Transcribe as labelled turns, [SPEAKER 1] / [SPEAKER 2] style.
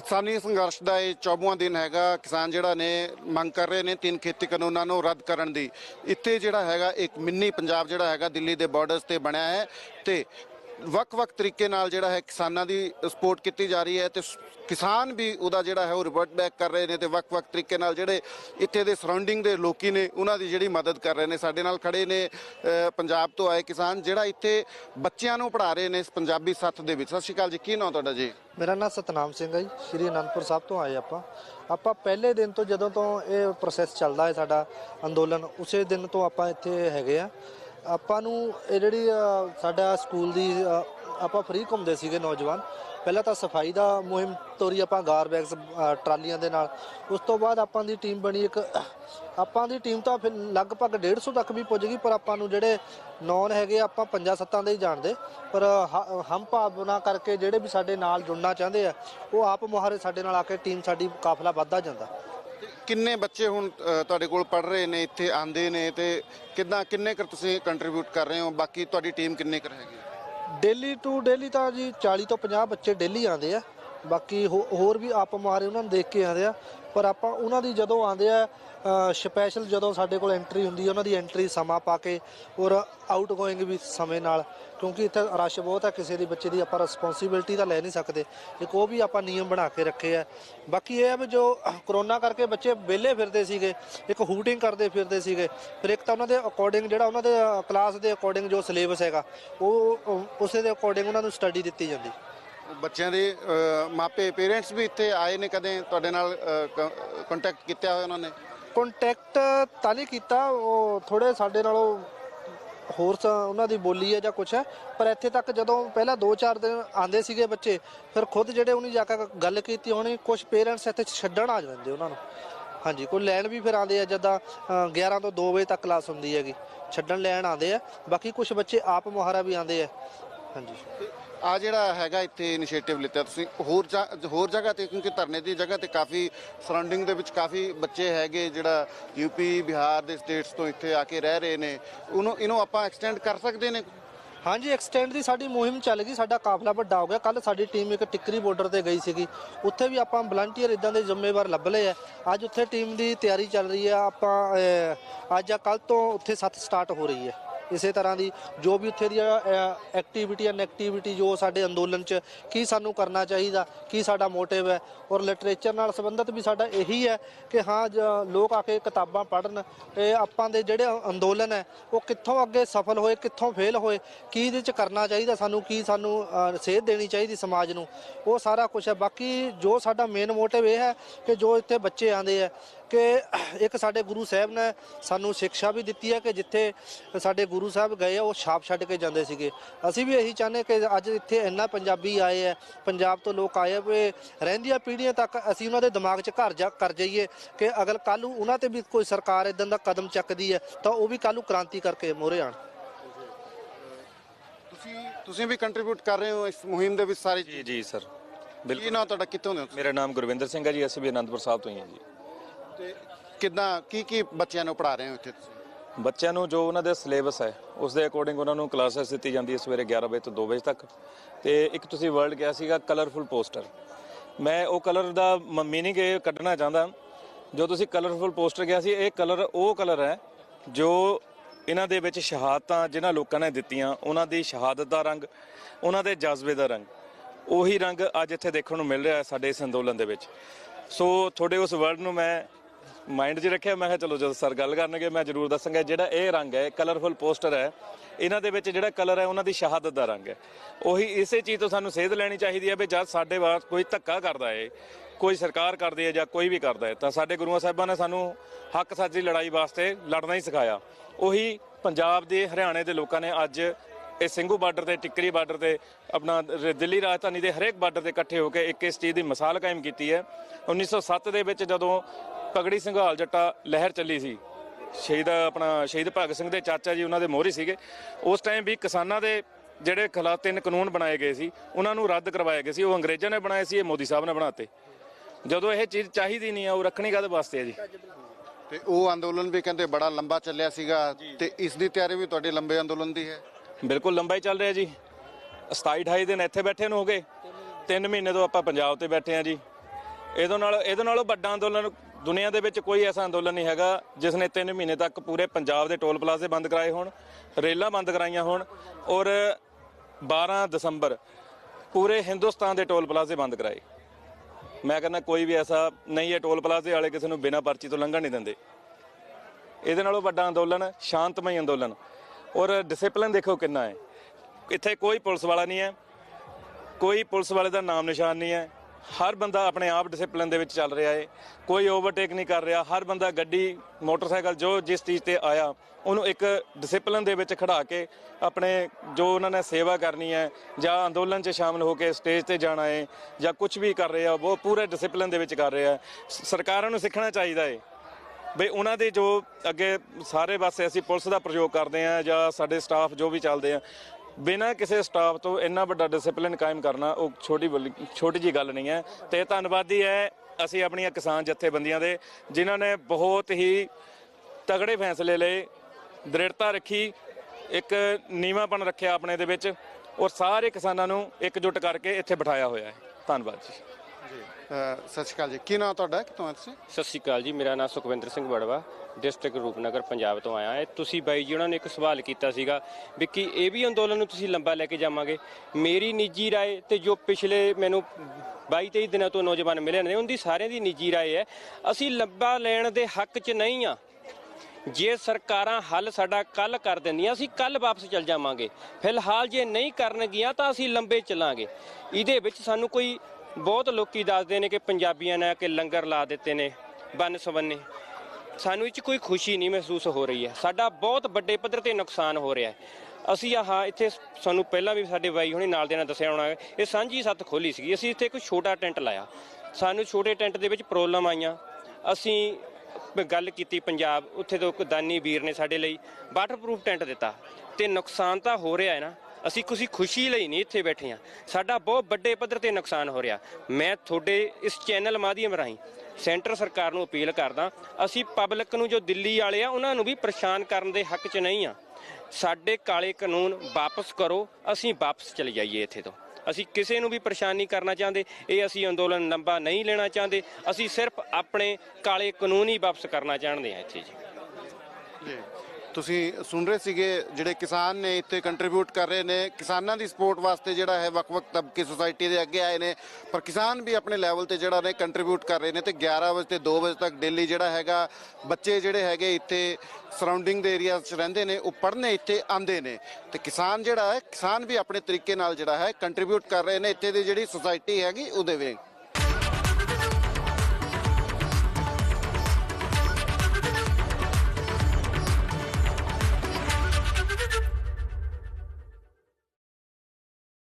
[SPEAKER 1] ਕਿਸਾਨੀ ਸੰਘਰਸ਼ ਦਾ ਇਹ 24ਵਾਂ ਦਿਨ ਹੈਗਾ। ਕਿਸਾਨ ਜਿਹੜਾ ਨੇ ਮੰਗ ਕਰ ਰਹੇ ਨੇ ਤਿੰਨ ਖੇਤੀ ਕਾਨੂੰਨਾਂ ਨੂੰ ਰੱਦ ਕਰਨ ਦੀ। ਇੱਥੇ ਜਿਹੜਾ ਹੈਗਾ, ਇੱਕ ਮਿੰਨੀ ਪੰਜਾਬ ਜਿਹੜਾ ਹੈਗਾ, ਦਿੱਲੀ ਦੇ ਬਾਰਡਰਸ ਤੇ ਬਣਿਆ ਹੈ ਤੇ ਵੱਖ-ਵੱਖ ਤਰੀਕੇ ਨਾਲ ਜਿਹੜਾ ਹੈ ਕਿਸਾਨਾਂ ਦੀ ਸਪੋਰਟ ਕੀਤੀ ਜਾ ਰਹੀ ਹੈ ਤੇ ਕਿਸਾਨ ਵੀ ਉਹਦਾ ਜਿਹੜਾ ਹੈ ਉਹ ਰਿਵਰਟ ਬੈਕ ਕਰ ਰਹੇ ਨੇ ਤੇ ਵੱਖ-ਵੱਖ ਤਰੀਕੇ ਨਾਲ ਜਿਹੜੇ ਇੱਥੇ ਦੇ ਸਰਾਊਂਡਿੰਗ ਦੇ ਲੋਕੀ ਨੇ, ਉਹਨਾਂ ਦੀ ਜਿਹੜੀ ਮਦਦ ਕਰ ਰਹੇ ਨੇ, ਸਾਡੇ ਨਾਲ ਖੜੇ ਨੇ ਪੰਜਾਬ ਤੋਂ ਆਏ ਕਿਸਾਨ, ਜਿਹੜਾ ਇੱਥੇ ਬੱਚਿਆਂ ਨੂੰ ਪੜ੍ਹਾ ਰਹੇ ਨੇ ਇਸ ਪੰਜਾਬੀ ਸੱਥ ਦੇ ਵਿੱਚ। ਸਤਿ ਸ਼੍ਰੀ ਅਕਾਲ ਜੀ, ਕੀ ਨਾਮ ਤੁਹਾਡਾ ਜੀ?
[SPEAKER 2] ਮੇਰਾ ਨਾਮ ਸਤਨਾਮ ਸਿੰਘ ਹੈ ਜੀ, ਸ਼੍ਰੀ ਅਨੰਦਪੁਰ ਸਾਹਿਬ ਤੋਂ ਆਏ ਆਪਾਂ। ਆਪਾਂ ਪਹਿਲੇ ਦਿਨ ਤੋਂ ਜਦੋਂ ਤੋਂ ਇਹ ਪ੍ਰੋਸੈਸ ਚੱਲਦਾ ਹੈ ਸਾਡਾ ਅੰਦੋਲਨ, ਉਸੇ ਦਿਨ ਤੋਂ ਆਪਾਂ ਇੱਥੇ ਹੈਗੇ ਆ। ਆਪਾਂ ਨੂੰ ਇਹ ਜਿਹੜੀ ਸਾਡਾ ਸਕੂਲ ਦੀ ਆਪਾਂ ਫ੍ਰੀ ਘੁੰਮਦੇ ਸੀਗੇ ਨੌਜਵਾਨ। ਪਹਿਲਾਂ ਤਾਂ ਸਫ਼ਾਈ ਦਾ ਮੁਹਿੰਮ ਤੋਰੀ ਆਪਾਂ ਗਾਰ ਬੈਗਸ ਟਰਾਲੀਆਂ ਦੇ ਨਾਲ। ਉਸ ਤੋਂ ਬਾਅਦ ਆਪਾਂ ਦੀ ਟੀਮ ਬਣੀ ਇੱਕ, ਆਪਾਂ ਦੀ ਟੀਮ ਤਾਂ ਫਿਰ ਲਗਭਗ 150 ਤੱਕ ਵੀ ਪੁੱਜ ਗਈ, ਪਰ ਆਪਾਂ ਨੂੰ ਜਿਹੜੇ ਨੌਨ ਹੈਗੇ, ਆਪਾਂ ਪੰਜਾਂ ਸੱਤਾਂ ਦੇ ਹੀ ਜਾਣਦੇ। ਪਰ, ਹ- ਹਮ ਭਾਵਨਾ ਕਰਕੇ ਜਿਹੜੇ ਵੀ ਸਾਡੇ ਨਾਲ ਜੁੜਨਾ ਚਾਹੁੰਦੇ ਆ, ਉਹ ਆਪ ਮੁਹਾਰੇ ਸਾਡੇ ਨਾਲ ਆ ਕੇ ਟੀਮ ਸਾਡੀ ਕਾਫਲਾ ਵੱਧਦਾ ਜਾਂਦਾ।
[SPEAKER 1] ਕਿੰਨੇ ਬੱਚੇ ਹੁਣ ਤੁਹਾਡੇ ਕੋਲ ਪੜ ਰਹੇ ਨੇ, ਇੱਥੇ ਆਂਦੇ ਨੇ ਤੇ ਕਿੰਨਾ ਕਿੰਨੇ ਕਰ ਤੁਸੀਂ ਕੰਟਰੀਬਿਊਟ ਕਰ ਰਹੇ ਹੋ? ਬਾਕੀ ਤੁਹਾਡੀ ਟੀਮ ਕਿੰਨੇ ਕਰ ਹੈਗੀ
[SPEAKER 2] ਡੇਲੀ ਟੂ ਡੇਲੀ ਤਾਂ ਜੀ 40 ਤੋਂ 50 ਬੱਚੇ ਡੇਲੀ ਆਉਂਦੇ ਆ। ਬਾਕੀ ਹੋ- ਹੋਰ ਵੀ ਆਪ ਮਾਰੇ ਉਹਨਾਂ ਨੂੰ ਦੇਖ ਕੇ ਆਉਂਦੇ ਆ। ਪਰ ਆਪਾਂ ਉਹਨਾਂ ਦੀ ਜਦੋਂ ਆਉਂਦੇ ਆ ਸਪੈਸ਼ਲ ਜਦੋਂ ਸਾਡੇ ਕੋਲ ਐਂਟਰੀ ਹੁੰਦੀ ਹੈ ਉਹਨਾਂ ਦੀ ਐਂਟਰੀ ਸਮਾਂ ਪਾ ਕੇ ਔਰ ਆਊਟ ਗੋਇੰਗ ਵੀ ਸਮੇਂ ਨਾਲ, ਕਿਉਂਕਿ ਇੱਥੇ ਰਸ਼ ਬਹੁਤ ਹੈ ਕਿਸੇ ਦੀ ਬੱਚੇ ਦੀ ਆਪਾਂ ਰਿਸਪੌਂਸਿਬਿਲਟੀ ਤਾਂ ਲੈ ਨਹੀਂ ਸਕਦੇ। ਇੱਕ ਉਹ ਵੀ ਆਪਾਂ ਨਿਯਮ ਬਣਾ ਕੇ ਰੱਖੇ ਆ। ਬਾਕੀ ਇਹ ਹੈ ਵੀ ਜੋ ਕਰੋਨਾ ਕਰਕੇ ਬੱਚੇ ਵਿਹਲੇ ਫਿਰਦੇ ਸੀਗੇ, ਇੱਕ ਹੂਟਿੰਗ ਕਰਦੇ ਫਿਰਦੇ ਸੀਗੇ, ਫਿਰ ਇੱਕ ਤਾਂ ਉਹਨਾਂ ਦੇ ਅਕੋਰਡਿੰਗ ਜਿਹੜਾ ਉਹਨਾਂ ਦੇ ਕਲਾਸ ਦੇ ਅਕੋਰਡਿੰਗ ਜੋ ਸਿਲੇਬਸ ਹੈਗਾ, ਉਹ, ਉਹ- ਉਸੇ ਦੇ ਅਕੋਰਡਿੰਗ ਉਹਨਾਂ ਨੂੰ ਸਟੱਡੀ ਦਿੱਤੀ ਜਾਂਦੀ।
[SPEAKER 1] ਬੱਚਿਆਂ ਦੇ ਮਾਪੇ ਪੇਰੈਂਟਸ ਵੀ ਇੱਥੇ ਆਏ ਨੇ ਕਦੇ ਤੁਹਾਡੇ ਨਾਲ ਕੰਟੈਕਟ ਕੀਤਾ ਹੋਇਆ ਉਹਨਾਂ ਨੇ?
[SPEAKER 2] ਕੰਟੈਕਟ ਤਾਂ ਨਹੀਂ ਕੀਤਾ, ਉਹ ਥੋੜੇ ਸਾਡੇ ਨਾਲੋਂ ਹੋਰ ਸ- ਉਹਨਾਂ ਦੀ ਬੋਲੀ ਹੈ ਜਾਂ ਕੁਛ ਹੈ, ਪਰ ਇੱਥੇ ਤੱਕ ਜਦੋਂ ਪਹਿਲਾਂ 2-4 ਦਿਨ ਆਂਦੇ ਸੀਗੇ ਬੱਚੇ, ਫਿਰ ਖੁਦ ਜਿਹੜੇ ਉਹਨੇ ਜਾ ਕੇ ਗੱਲ ਕੀਤੀ ਹੋਣੀ ਕੁਝ ਪੇਰੈਂਟਸ ਇੱਥੇ ਛੱਡਣ ਆ ਜਾਂਦੇ ਉਹਨਾਂ ਨੂੰ। ਹਾਂਜੀ, ਕੋਈ ਲੈਣ ਵੀ ਫਿਰ ਆਉਂਦੇ ਆ, ਜਦਾਂ 11 ਤੋਂ 2 ਵਜੇ ਤੱਕ ਕਲਾਸ ਹੁੰਦੀ ਹੈਗੀ, ਛੱਡਣ ਲੈਣ ਆਉਂਦੇ ਆ, ਬਾਕੀ ਕੁਝ ਬੱਚੇ ਆਪ ਮੁਹਾਰਾ ਵੀ ਆਉਂਦੇ ਆ। ਹਾਂਜੀ
[SPEAKER 1] ਆ ਜਿਹੜਾ ਹੈਗਾ ਇੱਥੇ ਇਨੀਸ਼ੀਏਟਿਵ ਲਿੱਤਾ ਤੁਸੀਂ। ਹੋਰ ਜਾ- ਹੋਰ ਜਗ੍ਹਾ ਤੇ ਕਿਉਂਕਿ ਧਰਨੇ ਦੀ ਜਗ੍ਹਾ ਤੇ ਕਾਫੀ ਸਰਾਊਂਡਿੰਗ ਦੇ ਵਿੱਚ ਕਾਫੀ ਬੱਚੇ ਹੈਗੇ ਜਿਹੜਾ ਯੂਪੀ ਬਿਹਾਰ ਦੇ ਸਟੇਟਸ ਤੋਂ ਇੱਥੇ ਆ ਕੇ ਰਹਿ ਰਹੇ ਨੇ। ਉਹਨੂੰ ਇਹਨੂੰ ਆਪਾਂ ਐਕਸਟੈਂਡ ਕਰ ਸਕਦੇ ਨੇ?
[SPEAKER 2] ਹਾਂਜੀ ਐਕਸਟੈਂਡ ਦੀ ਸਾਡੀ ਮੁਹਿੰਮ ਚੱਲ ਗਈ। ਸਾਡਾ ਕਾਫਲਾ ਵੱਡਾ ਹੋ ਗਿਆ। ਕੱਲ ਸਾਡੀ ਟੀਮ ਇੱਕ ਟਿੱਕਰੀ ਬਾਰਡਰ ਤੇ ਗਈ ਸੀਗੀ। ਉੱਥੇ ਵੀ ਆਪਾਂ ਵਲੰਟੀਅਰ ਇਦਾਂ ਦੇ ਜ਼ਿੰਮੇਵਾਰ ਲੱਭ ਲਏ ਆ। ਅੱਜ ਉੱਥੇ ਟੀਮ ਦੀ ਤਿਆਰੀ ਚੱਲ ਰਹੀ ਆ। ਆਪਾਂ ਅਹ, ਅੱਜ ਆ ਕੱਲ ਤੋਂ ਉੱਥੇ ਸੱਤ ਸਟਾਰਟ ਹੋ ਰਹੀ ਹੈ। ਇਸੇ ਤਰ੍ਹਾਂ ਦੀ ਜੋ ਵੀ ਉੱਥੇ ਦੀ ਐਕਟੀਵਿਟੀ ਐਂਡ ਐਕਟੀਵਿਟੀ ਜੋ ਸਾਡੇ ਅੰਦੋਲਨ 'ਚ ਕੀ ਸਾਨੂੰ ਕਰਨਾ ਚਾਹੀਦਾ, ਕੀ ਸਾਡਾ ਮੋਟਿਵ ਹੈ ਔਰ ਲਿਟਰੇਚਰ ਨਾਲ ਸੰਬੰਧਿਤ ਵੀ ਸਾਡਾ ਇਹੀ ਹੈ ਕਿ ਹਾਂ, ਜ- ਲੋਕ ਆ ਕੇ ਕਿਤਾਬਾਂ ਪੜ੍ਹਨ ਤੇ ਆਪਾਂ ਦੇ ਜਿਹੜੇ ਅੰਦੋਲਨ ਹੈ, ਉਹ ਕਿੱਥੋਂ ਅੱਗੇ ਸਫਲ ਹੋਏ, ਕਿੱਥੋਂ ਫੇਲ ਹੋਏ, ਕੀ ਇਹਦੇ 'ਚ ਕਰਨਾ ਚਾਹੀਦਾ ਸਾਨੂੰ, ਕੀ ਸਾਨੂੰ ਸੇਧ ਦੇਣੀ ਚਾਹੀਦੀ ਸਮਾਜ ਨੂੰ, ਉਹ ਸਾਰਾ ਕੁਝ ਹੈ। ਬਾਕੀ ਜੋ ਸਾਡਾ ਮੇਨ ਮੋਟਿਵ ਇਹ ਹੈ ਕਿ ਜੋ ਇੱਥੇ ਬੱਚੇ ਆਂਦੇ ਆ ਕਿ ਇੱਕ ਸਾਡੇ ਗੁਰੂ ਸਾਹਿਬ ਨੇ ਸਾਨੂੰ ਸਿੱਖਿਆ ਵੀ ਦਿੱਤੀ ਹੈ ਕਿ ਜਿੱਥੇ ਸਾਡੇ ਗੁਰੂ ਸਾਹਿਬ ਗਏ ਆ, ਉਹ ਛਾਪ ਛੱਡ ਕੇ ਜਾਂਦੇ ਸੀਗੇ। ਅਸੀਂ ਵੀ ਇਹੀ ਚਾਹੁੰਦੇ ਕਿ ਅੱਜ ਇੱਥੇ ਇੰਨਾ ਪੰਜਾਬੀ ਆਏ ਆ ਪੰਜਾਬ ਤੋਂ ਲੋਕ ਆਏ ਆ ਵੀ ਰਹਿੰਦੀਆਂ ਪੀੜ੍ਹੀਆਂ ਤੱਕ ਅਸੀਂ ਉਹਨਾਂ ਦੇ ਦਿਮਾਗ 'ਚ ਘਰ ਜਾ ਕਰ ਜਾਈਏ ਕਿ ਅਗਰ ਕੱਲ ਨੂੰ ਉਹਨਾਂ ਤੇ ਵੀ ਕੋਈ ਸਰਕਾਰ ਇਦਾਂ ਦਾ ਕਦਮ ਚੱਕਦੀ ਹੈ ਤਾਂ ਉਹ ਵੀ ਕੱਲ ਨੂੰ ਕ੍ਰਾਂਤੀ ਕਰਕੇ ਮੋਰੇ ਆਣ
[SPEAKER 1] ਤੁਸੀਂ ਤੁਸੀਂ ਵੀ ਕੰਟਰੀਬਿਊਟ ਕਰ ਰਹੇ ਹੋ ਇਸ ਮੁਹਿੰਮ ਦੇ ਵਿੱਚ ਸਾਰੇ
[SPEAKER 3] ਜੀ ਜੀ ਸਰ।
[SPEAKER 1] ਕੀ
[SPEAKER 3] ਬਿਲਕੁਲ।
[SPEAKER 1] ਨਾਮ ਤੁਹਾਡਾ? ਕਿੱਥੋਂ ਦੇ ਹੋ ਤੁਸੀਂ?
[SPEAKER 3] ਮੇਰਾ ਨਾਮ ਗੁਰਵਿੰਦਰ ਸਿੰਘ ਹੈ ਜੀ ਅਸੀਂ ਵੀ ਅਨੰਦਪੁਰ ਸਾਹਿਬ ਤੋਂ ਹੀ ਹਾਂ ਜੀ।
[SPEAKER 1] ਤੇ ਕਿੱਦਾਂ, ਕੀ ਕੀ ਬੱਚਿਆਂ ਨੂੰ ਪੜ੍ਹਾ ਰਹੇ ਹੋ ਇੱਥੇ ਤੁਸੀਂ?
[SPEAKER 3] ਬੱਚਿਆਂ ਨੂੰ ਜੋ ਉਹਨਾਂ ਦਾ ਸਿਲੇਬਸ ਹੈ, ਉਸ ਦੇ ਅਕੋਰਡਿੰਗ ਉਹਨਾਂ ਨੂੰ ਕਲਾਸਿਸ ਦਿੱਤੀ ਜਾਂਦੀ ਹੈ ਸਵੇਰੇ 11 ਵਜੇ ਤੋਂ 2 ਵਜੇ ਤੱਕ। ਤੇ ਇੱਕ ਤੁਸੀਂ ਵਰਡ ਕਿਹਾ ਸੀਗਾ ਕਲਰਫੁਲ ਪੋਸਟਰ ਮੈਂ ਉਹ ਕਲਰ ਦਾ ਮੀਨਿੰਗ ਇਹ ਕੱਢਣਾ ਚਾਹੁੰਦਾ। ਜੋ ਤੁਸੀਂ ਕਲਰਫੁਲ ਪੋਸਟਰ ਕਿਹਾ ਸੀ, ਇਹ ਕਲਰ ਉਹ ਕਲਰ ਹੈ ਜੋ ਇਹਨਾਂ ਦੇ ਵਿੱਚ ਸ਼ਹਾਦਤਾਂ ਜਿਨ੍ਹਾਂ ਲੋਕਾਂ ਨੇ ਦਿੱਤੀਆਂ, ਉਹਨਾਂ ਦੀ ਸ਼ਹਾਦਤ ਦਾ ਰੰਗ, ਉਹਨਾਂ ਦੇ ਜਜ਼ਬੇ ਦਾ ਰੰਗ। ਉਹੀ ਰੰਗ ਅੱਜ ਇੱਥੇ ਦੇਖਣ ਨੂੰ ਮਿਲ ਰਿਹਾ ਹੈ ਸਾਡੇ ਇਸ ਅੰਦੋਲਨ ਦੇ ਵਿੱਚ। ਸੋ ਤੁਹਾਡੇ ਉਸ ਵਰਡ ਨੂੰ ਮੈਂ ਮਾਈਂਡ 'ਚ ਰੱਖਿਆ, ਮੈਂ ਕਿਹਾ ਚਲੋ ਜਦੋਂ ਸਰ ਗੱਲ ਕਰਨਗੇ, ਮੈਂ ਜ਼ਰੂਰ ਦੱਸਾਂਗਾ ਜਿਹੜਾ ਇਹ ਰੰਗ ਹੈ ਕਲਰਫੁਲ ਪੋਸਟਰ ਹੈ, ਇਹਨਾਂ ਦੇ ਵਿੱਚ ਜਿਹੜਾ ਕਲਰ ਹੈ, ਉਹਨਾਂ ਦੀ ਸ਼ਹਾਦਤ ਦਾ ਰੰਗ ਹੈ। ਉਹੀ ਇਸੇ ਚੀਜ਼ ਤੋਂ ਸਾਨੂੰ ਸੇਧ ਲੈਣੀ ਚਾਹੀਦੀ ਹੈ ਵੀ ਜਦ ਸਾਡੇ ਬਾਅਦ ਕੋਈ ਧੱਕਾ ਕਰਦਾ ਹੈ ਕੋਈ ਸਰਕਾਰ ਕਰਦੀ ਹੈ ਜਾਂ ਕੋਈ ਵੀ ਕਰਦਾ ਹੈ ਤਾਂ ਸਾਡੇ ਗੁਰੂਆਂ ਸਾਹਿਬਾਂ ਨੇ ਸਾਨੂੰ ਹੱਕ ਸੱਚ ਦੀ ਲੜਾਈ ਵਾਸਤੇ ਲੜਨਾ ਹੀ ਸਿਖਾਇਆ। ਉਹੀ ਪੰਜਾਬ ਦੇ, ਹਰਿਆਣੇ ਦੇ ਲੋਕਾਂ ਨੇ ਅੱਜ ਇਹ ਸਿੰਘੂ ਬਾਰਡਰ ਤੇ, ਟਿੱਕਰੀ ਬਾਰਡਰ ਤੇ, ਆਪਣਾ ਦਿੱਲੀ ਰਾਜਧਾਨੀ ਦੇ ਹਰੇਕ ਬਾਰਡਰ ਤੇ ਇਕੱਠੇ ਹੋ ਕੇ ਇੱਕ ਇਸ ਚੀਜ਼ ਦੀ ਮਿਸਾਲ ਕਾਇਮ ਕੀਤੀ ਹੈ। 1907 ਦੇ ਵਿੱਚ ਜਦੋਂ ਪਗੜੀ ਸੰਘਾਲ ਜੱਟਾ ਲਹਿਰ ਚੱਲੀ ਸੀ। ਸ਼ਹੀਦ ਆਪਣਾ ਸ਼ਹੀਦ ਭਗਤ ਸਿੰਘ ਦੇ ਚਾਚਾ ਜੀ ਉਹਨਾਂ ਦੇ ਮੋਹਰੀ ਸੀਗੇ। ਉਸ ਟਾਈਮ ਵੀ ਕਿਸਾਨਾਂ ਦੇ ਜਿਹੜੇ ਖਿਲਾਫ ਤਿੰਨ ਕਾਨੂੰਨ ਬਣਾਏ ਗਏ ਸੀ ਉਹਨਾਂ ਨੂੰ ਰੱਦ ਕਰਵਾਏ ਗਏ ਸੀ। ਉਹ ਅੰਗਰੇਜ਼ਾਂ ਨੇ ਬਣਾਏ ਸੀ ਇਹ ਮੋਦੀ ਸਾਹਿਬ ਨੇ ਬਣਾਤੇ। ਜਦੋਂ ਇਹ ਚੀਜ਼ ਚਾਹੀਦੀ ਨਹੀਂ ਆ ਉਹ ਰੱਖਣੀ ਕਾਹਦੇ ਵਾਸਤੇ ਹੈ ਜੀ?
[SPEAKER 1] ਤੇ ਉਹ ਅੰਦੋਲਨ ਵੀ ਕਹਿੰਦੇ ਬੜਾ ਲੰਬਾ ਚੱਲਿਆ ਸੀਗਾ ਤੇ ਇਸ ਦੀ ਤਿਆਰੀ ਵੀ ਤੁਹਾਡੇ ਲੰਬੇ ਅੰਦੋਲਨ ਦੀ ਹੈ?
[SPEAKER 3] ਬਿਲਕੁਲ ਲੰਬਾ ਹੀ ਚੱਲ ਰਿਹਾ ਜੀ। 27 28 ਦਿਨ ਇੱਥੇ ਬੈਠੇ ਨੂੰ ਹੋ ਗਏ। 3 ਮਹੀਨੇ ਤੋਂ ਆਪਾਂ ਪੰਜਾਬ ਤੇ ਬੈਠੇ ਆ ਜੀ। ਇਹਦੇ ਨਾਲ ਇਹਦੇ ਨਾਲੋਂ ਵੱਡਾ ਅੰਦੋਲਨ ਦੁਨੀਆ ਦੇ ਵਿੱਚ ਕੋਈ ਐਸਾ ਅੰਦੋਲਨ ਨਹੀਂ ਹੈਗਾ ਜਿਸ ਨੇ 3 ਮਹੀਨੇ ਤੱਕ ਪੂਰੇ ਪੰਜਾਬ ਦੇ ਟੋਲ ਪਲਾਜ਼ੇ ਬੰਦ ਕਰਾਏ ਹੋਣ, ਰੇਲਾਂ ਬੰਦ ਕਰਾਈਆਂ ਹੋਣ ਔਰ 12 ਦਸੰਬਰ ਪੂਰੇ ਹਿੰਦੁਸਤਾਨ ਦੇ ਟੋਲ ਪਲਾਜ਼ੇ ਬੰਦ ਕਰਾਏ। ਮੈਂ ਕਹਿੰਦਾ ਕੋਈ ਵੀ ਐਸਾ ਨਹੀਂ ਹੈ, ਟੋਲ ਪਲਾਜ਼ੇ ਵਾਲੇ ਕਿਸੇ ਨੂੰ ਬਿਨਾਂ ਪਰਚੀ ਤੋਂ ਲੰਘਣ ਨਹੀਂ ਦਿੰਦੇ। ਇਹਦੇ ਨਾਲੋਂ ਵੱਡਾ ਅੰਦੋਲਨ, ਸ਼ਾਂਤਮਈ ਅੰਦੋਲਨ ਔਰ ਡਿਸਪਲਿਨ ਦੇਖੋ ਕਿੰਨਾ ਹੈ। ਇੱਥੇ ਕੋਈ ਪੁਲਿਸ ਵਾਲਾ ਨਹੀਂ ਹੈ, ਕੋਈ ਪੁਲਿਸ ਵਾਲੇ ਦਾ ਨਾਮ ਨਿਸ਼ਾਨ ਨਹੀਂ ਹੈ। ਹਰ ਬੰਦਾ ਆਪਣੇ ਆਪ ਡਿਸਪਲਿਨ ਦੇ ਵਿੱਚ ਚੱਲ ਰਿਹਾ ਏ, ਕੋਈ ਓਵਰਟੇਕ ਨਹੀਂ ਕਰ ਰਿਹਾ, ਹਰ ਬੰਦਾ ਗੱਡੀ, ਮੋਟਰਸਾਈਕਲ ਜੋ ਜਿਸ ਚੀਜ਼ ਤੇ ਆਇਆ, ਉਹਨੂੰ ਇੱਕ ਡਿਸਪਲਿਨ ਦੇ ਵਿੱਚ ਖੜਾ ਕੇ ਆਪਣੇ ਜੋ ਉਹਨਾਂ ਨੇ ਸੇਵਾ ਕਰਨੀ ਹੈ, ਜਾਂ ਅੰਦੋਲਨ 'ਚ ਸ਼ਾਮਲ ਹੋ ਕੇ ਸਟੇਜ ਤੇ ਜਾਣਾ ਹੈ ਜਾਂ ਕੁਝ ਵੀ ਕਰ ਰਿਹਾ, ਉਹ ਪੂਰੇ ਡਿਸਪਲਿਨ ਦੇ ਵਿੱਚ ਕਰ ਰਿਹਾ ਸਰਕਾਰਾਂ ਨੂੰ ਸਿੱਖਣਾ ਚਾਹੀਦਾ ਹੈ ਬਈ ਉਹਨਾਂ ਦੇ ਜੋ ਅੱਗੇ ਸਾਰੇ ਪਾਸੇ ਅਸੀਂ ਪੁਲਿਸ ਦਾ ਪ੍ਰਯੋਗ ਕਰਦੇ ਆ ਜਾਂ ਸਾਡੇ ਸਟਾਫ ਜੋ ਵੀ ਚੱਲਦੇ ਆ ਬਿਨਾਂ ਕਿਸੇ ਸਟਾਫ ਤੋਂ ਇੰਨਾ ਵੱਡਾ ਡਿਸਪਲਿਨ ਕਾਇਮ ਕਰਨਾ ਉਹ ਛੋਟੀ ਛੋਟੀ ਜੀ ਗੱਲ ਨਹੀਂ ਹੈ। ਤੇ ਧੰਨਵਾਦੀ ਹੈ ਅਸੀਂ ਆਪਣੀਆਂ ਕਿਸਾਨ ਜਥੇਬੰਦੀਆਂ ਦੇ ਜਿਨ੍ਹਾਂ ਨੇ ਬਹੁਤ ਹੀ ਤਗੜੇ ਫੈਸਲੇ ਲਏ ਦ੍ਰਿੜਤਾ ਰੱਖੀ ਇੱਕ ਨੀਵਾਪਣ ਰੱਖਿਆ ਆਪਣੇ ਦੇ ਵਿੱਚ ਔਰ ਸਾਰੇ ਕਿਸਾਨਾਂ ਨੂੰ ਇਕਜੁੱਟ ਕਰਕੇ ਇੱਥੇ ਬਿਠਾਇਆ ਹੋਇਆ ਹੈ। ਧੰਨਵਾਦ ਜੀ।
[SPEAKER 1] ਜੀ ਸਤਿ ਸ਼੍ਰੀ ਅਕਾਲ ਜੀ। ਕੀ ਨਾਮ ਤੁਹਾਡਾ? ਕਿੱਥੋਂ ਆਏ ਤੁਸੀਂ?
[SPEAKER 4] ਸਤਿ ਸ਼੍ਰੀ ਅਕਾਲ ਜੀ ਮੇਰਾ ਨਾਮ ਸੁਖਵਿੰਦਰ ਸਿੰਘ ਬੜਵਾ ਡਿਸਟ੍ਰਿਕਟ ਰੂਪਨਗਰ ਪੰਜਾਬ ਤੋਂ ਆਇਆ ਹਾਂ ਤੁਸੀਂ ਬਾਈ ਜੀ ਉਹਨਾਂ ਨੇ ਇੱਕ ਸਵਾਲ ਕੀਤਾ ਸੀਗਾ ਵੀ ਕੀ ਇਹ ਵੀ ਅੰਦੋਲਨ ਨੂੰ ਤੁਸੀਂ ਲੰਬਾ ਲੈ ਕੇ ਜਾਵਾਂਗੇ ਮੇਰੀ ਨਿੱਜੀ رائے ਤੇ ਜੋ ਪਿਛਲੇ ਮੈਨੂੰ 22 23 ਦਿਨਾਂ ਤੋਂ ਨੌਜਵਾਨ ਮਿਲੇ ਨੇ ਉਹਦੀ ਸਾਰਿਆਂ ਦੀ ਨਿੱਜੀ رائے ਹੈ ਅਸੀਂ ਲੰਬਾ ਲੈਣ ਦੇ ਹੱਕ 'ਚ ਨਹੀਂ ਆ ਜੇ ਸਰਕਾਰਾਂ ਹੱਲ ਸਾਡਾ ਕੱਲ ਕਰ ਦਿੰਦੀਆਂ ਅਸੀਂ ਕੱਲ ਵਾਪਸ ਚੱਲ ਜਾਵਾਂਗੇ ਫਿਲਹਾਲ ਜੇ ਨਹੀਂ ਕਰਨਗੀਆਂ ਤਾਂ ਅਸੀਂ ਲੰਬੇ ਚੱਲਾਂਗੇ ਇਹਦੇ ਵਿੱਚ ਸਾਨੂੰ ਕੋਈ ਬਹੁਤ ਲੋਕੀ ਦੱਸਦੇ ਨੇ ਕਿ ਪੰਜਾਬੀਆਂ ਨੇ ਕਿ ਲੰਗਰ ਲਾ ਦਿੱਤੇ ਨੇ ਬੰਨ ਸਵੰਨੇ ਸਾਨੂੰ ਇਹ 'ਚ ਕੋਈ ਖੁਸ਼ੀ ਨਹੀਂ ਮਹਿਸੂਸ ਹੋ ਰਹੀ ਹੈ। ਸਾਡਾ ਬਹੁਤ ਵੱਡੇ ਪੱਧਰ ਤੇ ਨੁਕਸਾਨ ਹੋ ਰਿਹਾ ਹੈ। ਅਸੀਂ ਆਹ ਇੱਥੇ ਸਾਨੂੰ ਪਹਿਲਾਂ ਵੀ ਸਾਡੇ ਬਾਈ ਹੁਣੀ ਨਾਲ ਦੇ ਨਾਲ ਦੱਸਿਆ ਹੋਣਾ, ਇਹ ਸਾਂਝੀ ਸੱਤ ਖੋਲੀ ਸੀਗੀ। ਅਸੀਂ ਇੱਥੇ ਇੱਕ ਛੋਟਾ ਟੈਂਟ ਲਾਇਆ। ਸਾਨੂੰ ਛੋਟੇ ਟੈਂਟ ਦੇ ਵਿੱਚ ਪ੍ਰੋਬਲਮ ਆਈਆਂ। ਅਸੀਂ ਗੱਲ ਕੀਤੀ ਪੰਜਾਬ, ਉੱਥੇ ਤੋਂ ਇੱਕ ਦਾਨੀ ਵੀਰ ਨੇ ਸਾਡੇ ਲਈ ਵਾਟਰਪ੍ਰੂਫ ਟੈਂਟ ਦਿੱਤਾ ਤੇ ਨੁਕਸਾਨ ਤਾਂ ਹੋ ਰਿਹਾ ਹੈ ਨਾ। ਅਸੀਂ ਕਿਸੇ ਖੁਸ਼ੀ ਲਈ ਨਹੀਂ ਇੱਥੇ ਬੈਠੇ ਆ ਸਾਡਾ ਬਹੁਤ ਵੱਡੇ ਪੱਧਰ ਤੇ ਨੁਕਸਾਨ ਹੋ ਰਿਹਾ। ਮੈਂ ਤੁਹਾਡੇ ਇਸ ਚੈਨਲ ਮਾਧਿਅਮ ਰਾਹੀਂ ਸੈਂਟਰ ਸਰਕਾਰ ਨੂੰ ਅਪੀਲ ਕਰਦਾ, ਅਸੀਂ ਪਬਲਿਕ ਨੂੰ ਜੋ ਦਿੱਲੀ ਵਾਲੇ ਆ, ਉਹਨਾਂ ਨੂੰ ਵੀ ਪਰੇਸ਼ਾਨ ਕਰਨ ਦੇ ਹੱਕ 'ਚ ਨਹੀਂ ਆ। ਸਾਡੇ ਕਾਲੇ ਕਾਨੂੰਨ ਵਾਪਸ ਕਰੋ, ਅਸੀਂ ਵਾਪਸ ਚਲੇ ਜਾਈਏ ਇੱਥੇ ਤੋਂ। ਅਸੀਂ ਕਿਸੇ ਨੂੰ ਵੀ ਪਰੇਸ਼ਾਨ ਨਹੀਂ ਕਰਨਾ ਚਾਹੁੰਦੇ, ਇਹ ਅਸੀਂ ਅੰਦੋਲਨ ਲੰਬਾ ਨਹੀਂ ਲੈਣਾ ਚਾਹੁੰਦੇ, ਅਸੀਂ ਸਿਰਫ ਆਪਣੇ ਕਾਲੇ ਕਾਨੂੰਨ ਹੀ ਵਾਪਸ ਕਰਨਾ ਚਾਹੁੰਦੇ ਹਾਂ ਇੱਥੇ ਜੀ।
[SPEAKER 1] ਜੀ। ਤੁਸੀਂ ਸੁਣ ਰਹੇ ਸੀਗੇ ਜਿਹੜੇ ਕਿਸਾਨ ਨੇ ਇੱਥੇ ਕੰਟਰੀਬਿਊਟ ਕਰ ਰਹੇ ਨੇ, ਕਿਸਾਨਾਂ ਦੀ ਸਪੋਰਟ ਵਾਸਤੇ ਜਿਹੜਾ ਹੈ ਵੱਖ-ਵੱਖ ਤਬਕੇ ਸੁਸਾਇਟੀ ਦੇ ਅੱਗੇ ਆਏ ਨੇ, ਪਰ ਕਿਸਾਨ ਵੀ ਆਪਣੇ ਲੈਵਲ ਤੇ ਜਿਹੜਾ ਨੇ ਕੰਟਰੀਬਿਊਟ ਕਰ ਰਹੇ ਨੇ ਤੇ 11 ਵਜੇ ਤੇ 2 ਵਜੇ ਤੱਕ ਡੇਲੀ ਜਿਹੜਾ ਹੈਗਾ, ਬੱਚੇ ਜਿਹੜੇ ਹੈਗੇ ਇੱਥੇ ਸਰਾਊਂਡਿੰਗ ਦੇ ਏਰੀਆ 'ਚ ਰਹਿੰਦੇ ਨੇ, ਉਹ ਪੜ੍ਹਨੇ ਇੱਥੇ ਆਉਂਦੇ ਨੇ। ਤੇ ਕਿਸਾਨ ਜਿਹੜਾ ਹੈ, ਕਿਸਾਨ ਵੀ ਆਪਣੇ ਤਰੀਕੇ ਨਾਲ ਜਿਹੜਾ ਹੈ ਕੰਟਰੀਬਿਊਟ ਕਰ ਰਹੇ ਨੇ, ਇੱਥੇ ਦੀ ਜਿਹੜੀ ਸੁਸਾਇਟੀ ਹੈਗੀ, ਉਹਦੇ ਵਿੱਚ